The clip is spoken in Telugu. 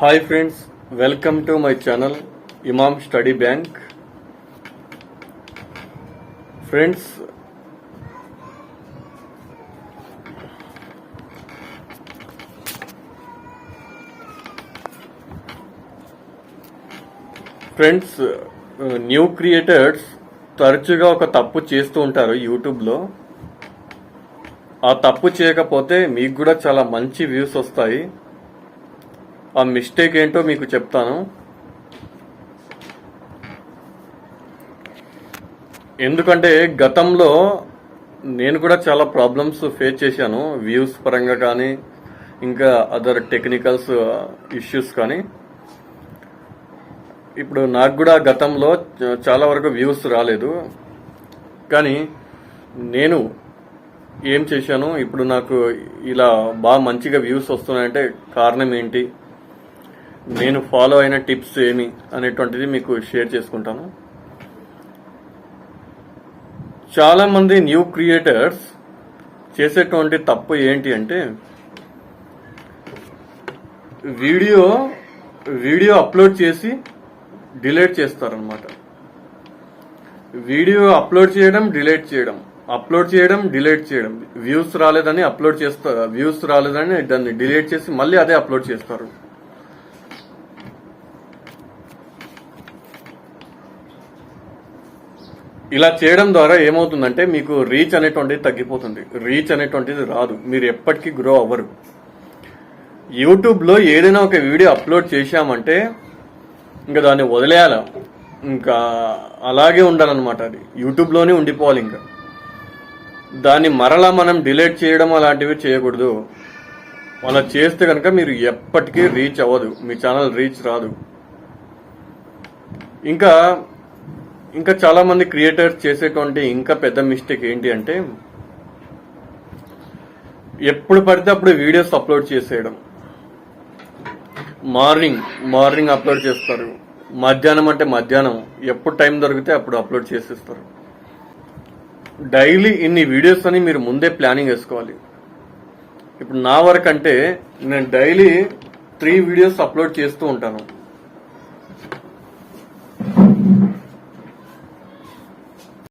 Hi friends welcome to my channel Imam study bank friends friends new creators తరచుగా ఒక తప్పు చేస్తూ ఉంటారు యూట్యూబ్లో. ఆ తప్పు చేయకపోతే మీకు కూడా చాలా మంచి వ్యూస్ వస్తాయి. ఆ మిస్టేక్ ఏంటో మీకు చెప్తాను. ఎందుకంటే గతంలో నేను కూడా చాలా ప్రాబ్లమ్స్ ఫేస్ చేశాను వ్యూస్ పరంగా కానీ ఇంకా అదర్ టెక్నికల్స్ ఇష్యూస్ కానీ. ఇప్పుడు నాకు కూడా గతంలో చాలా వరకు వ్యూస్ రాలేదు. కానీ నేను ఏం చేశాను ఇప్పుడు నాకు ఇలా బాగా మంచిగా వ్యూస్ వస్తున్నాయంటే కారణం ఏంటి? నేను ఫాలో అయిన టిప్స్ ఏమి అనేటువంటిది మీకు షేర్ చేసుకుంటాను. చాలామంది న్యూ క్రియేటర్స్ చేసేటువంటి తప్పు ఏంటి అంటే వీడియో వీడియో అప్లోడ్ చేసి డిలీట్ చేస్తారనమాట వీడియో అప్లోడ్ చేయడం డిలీట్ చేయడం. అప్లోడ్ చేయడం డిలీట్ చేయడం. వ్యూస్ రాలేదని అప్లోడ్ చేస్తారు వ్యూస్ రాలేదని దాన్ని డిలీట్ చేసి మళ్ళీ అదే అప్లోడ్ చేస్తారు. ఇలా చేయడం ద్వారా ఏమవుతుందంటే మీకు రీచ్ అనేటువంటిది తగ్గిపోతుంది. రీచ్ అనేటువంటిది రాదు. మీరు ఎప్పటికీ గ్రో అవ్వరు. యూట్యూబ్లో ఏదైనా ఒక వీడియో అప్లోడ్ చేశామంటే ఇంకా దాన్ని వదిలేయాల. ఇంకా అలాగే ఉండాలన్నమాట అది. యూట్యూబ్లోనే ఉండిపోవాలి ఇంకా. దాన్ని మరలా మనం డిలీట్ చేయడం అలాంటివి చేయకూడదు. అలా చేస్తే కనుక మీరు ఎప్పటికీ రీచ్ అవ్వదు. మీ ఛానల్ రీచ్ రాదు. ఇంకా ఇంకా చాలా మంది క్రియేటర్స్ చేసేటువంటి ఇంకా పెద్ద మిస్టేక్ ఏంటి అంటే ఎప్పుడు పడితే అప్పుడు వీడియోస్ అప్లోడ్ చేసేయడం. మార్నింగ్ మార్నింగ్ అప్లోడ్ చేస్తారు. మధ్యాహ్నం అంటే మధ్యాహ్నం. ఎప్పుడు టైం దొరికితే అప్పుడు అప్లోడ్ చేసేస్తారు. డైలీ ఇన్ని వీడియోస్ అని మీరు ముందే ప్లానింగ్ వేసుకోవాలి ఇప్పుడు నా వరకు అంటే నేను డైలీ త్రీ వీడియోస్ అప్లోడ్ చేస్తూ ఉంటాను.